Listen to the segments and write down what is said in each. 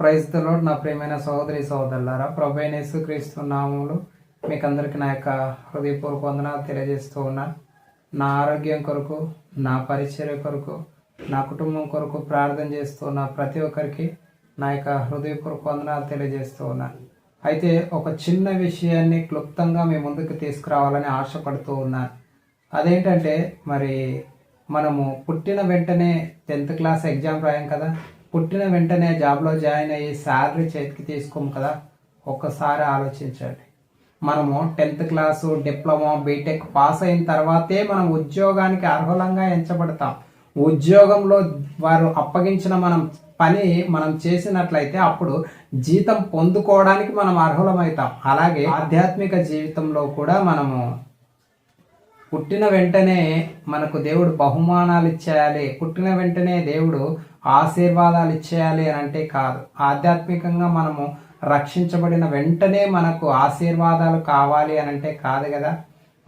ప్రైజ్లో నా ప్రియమైన సహోదరి సహోదరులారా ప్రభైనేసు క్రీస్తు నామములు మీకు అందరికీ నా యొక్క హృదయపూర్వక వందన తెలియజేస్తూ ఉన్నాను నా ఆరోగ్యం కొరకు నా పరిచర్య కొరకు నా కుటుంబం కొరకు ప్రార్థన చేస్తూ ఉన్న ప్రతి ఒక్కరికి నా యొక్క హృదయపూర్వక వందనాలు తెలియజేస్తూ ఉన్నాను అయితే ఒక చిన్న విషయాన్ని క్లుప్తంగా మీ ముందుకు తీసుకురావాలని ఆశపడుతూ ఉన్నాను అదేంటంటే మరి మనము పుట్టిన వెంటనే టెన్త్ క్లాస్ ఎగ్జామ్ రాయం కదా? పుట్టిన వెంటనే జాబ్లో జాయిన్ అయ్యి శాలరీ చేతికి తీసుకోము కదా ఒక్కసారి ఆలోచించండి. మనము tenth class diploma B Tech pass అయిన తర్వాతే మనం ఉద్యోగానికి అర్హులంగా ఎంచబడతాం. ఉద్యోగంలో వారు అప్పగించిన మనం పని మనం చేసినట్లయితే అప్పుడు జీతం పొందుకోవడానికి మనం అర్హులమవుతాం అలాగే ఆధ్యాత్మిక జీవితంలో కూడా మనము పుట్టిన వెంటనే మనకు దేవుడు బహుమానాలు ఇచ్చేయాలి. పుట్టిన వెంటనే దేవుడు ఆశీర్వాదాలు ఇచ్చేయాలి అని అంటే కాదు. ఆధ్యాత్మికంగా మనము రక్షించబడిన వెంటనే మనకు ఆశీర్వాదాలు కావాలి అని అంటే కాదు కదా.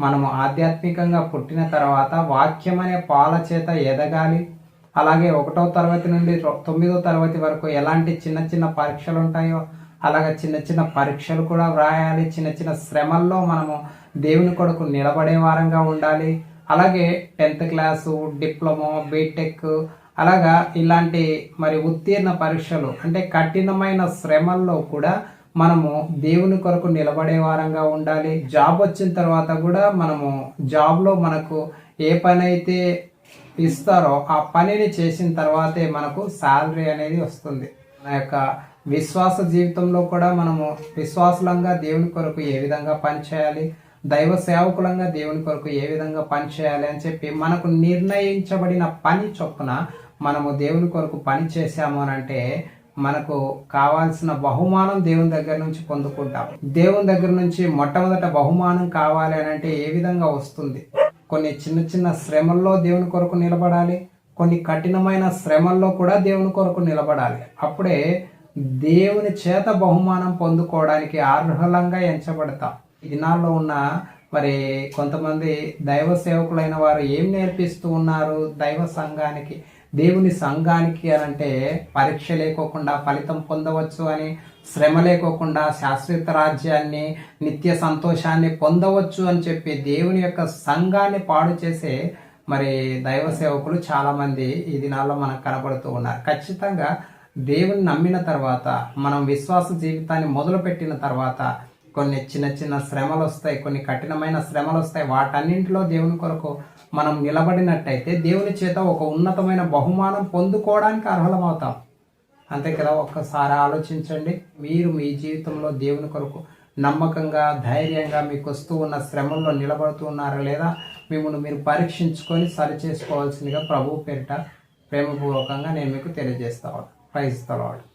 మనము ఆధ్యాత్మికంగా పుట్టిన తర్వాత వాక్యం అనే పాల చేత ఎదగాలి. అలాగే ఒకటో తరగతి నుండి తొమ్మిదో తరగతి వరకు ఎలాంటి చిన్న చిన్న పరీక్షలు ఉంటాయో అలాగే చిన్న చిన్న పరీక్షలు కూడా వ్రాయాలి. చిన్న చిన్న శ్రమల్లో మనము దేవుని కొరకు నిలబడే వారంగా ఉండాలి. అలాగే టెన్త్ క్లాసు డిప్లొమా బీటెక్ అలాగా ఇలాంటి మరి ఉత్తీర్ణ పరీక్షలు అంటే కఠినమైన శ్రమల్లో కూడా మనము దేవుని కొరకు నిలబడే వారంగా ఉండాలి. జాబ్ వచ్చిన తర్వాత కూడా మనము జాబ్లో మనకు ఏ పని అయితే ఇస్తారో ఆ పనిని చేసిన తర్వాతే మనకు శాలరీ అనేది వస్తుంది. మన యొక్క విశ్వాస జీవితంలో కూడా మనము విశ్వాసులంగా దేవుని కొరకు ఏ విధంగా పనిచేయాలి? దైవ సేవకులంగా దేవుని కొరకు ఏ విధంగా పనిచేయాలి అని చెప్పి మనకు నిర్ణయించబడిన పని చొప్పున మనము దేవుని కొరకు పని చేశాము అని అంటే మనకు కావాల్సిన బహుమానం దేవుని దగ్గర నుంచి పొందుకుంటాం. దేవుని దగ్గర నుంచి మొట్టమొదట బహుమానం కావాలి అని అంటే ఏ విధంగా వస్తుంది? కొన్ని చిన్న చిన్న శ్రమల్లో దేవుని కొరకు నిలబడాలి. కొన్ని కఠినమైన శ్రమల్లో కూడా దేవుని కొరకు నిలబడాలి. అప్పుడే దేవుని చేత బహుమానం పొందుకోవడానికి అర్హలంగా ఎంచబడతాం. దినాల్లో ఉన్న మరి కొంతమంది దైవ సేవకులైన వారు ఏం నేర్పిస్తూ ఉన్నారు దైవ సంఘానికి? దేవుని సంఘానికి అని అంటే పరీక్ష లేకోకుండా ఫలితం పొందవచ్చు అని శ్రమ లేకోకుండా శాశ్వత రాజ్యాన్ని నిత్య సంతోషాన్ని పొందవచ్చు అని చెప్పి దేవుని యొక్క సంఘాన్ని పాడు చేసే మరి దైవ సేవకులు చాలామంది ఈ దినాల్లో మనకు కనబడుతూ ఉన్నారు. ఖచ్చితంగా దేవుని నమ్మిన తర్వాత మనం విశ్వాస జీవితాన్ని మొదలుపెట్టిన తర్వాత కొన్ని చిన్న చిన్న శ్రమలు వస్తాయి కొన్ని కఠినమైన శ్రమలు వస్తాయి వాటన్నింటిలో దేవుని కొరకు మనం నిలబడినట్టయితే దేవుని చేత ఒక ఉన్నతమైన బహుమానం పొందుకోవడానికి అర్హులమవుతాం. అంతే కదా ఒక్కసారి ఆలోచించండి. మీరు మీ జీవితంలో దేవుని కొరకు నమ్మకంగా ధైర్యంగా మీకు వస్తూ ఉన్న శ్రమల్లో నిలబడుతూ ఉన్నారా లేదా మిమ్మల్ని మీరు పరీక్షించుకొని సరి చేసుకోవాల్సిందిగా ప్రభు పేరిట ప్రేమపూర్వకంగా నేను మీకు తెలియజేస్తా ప్రైజ్ తలవాడు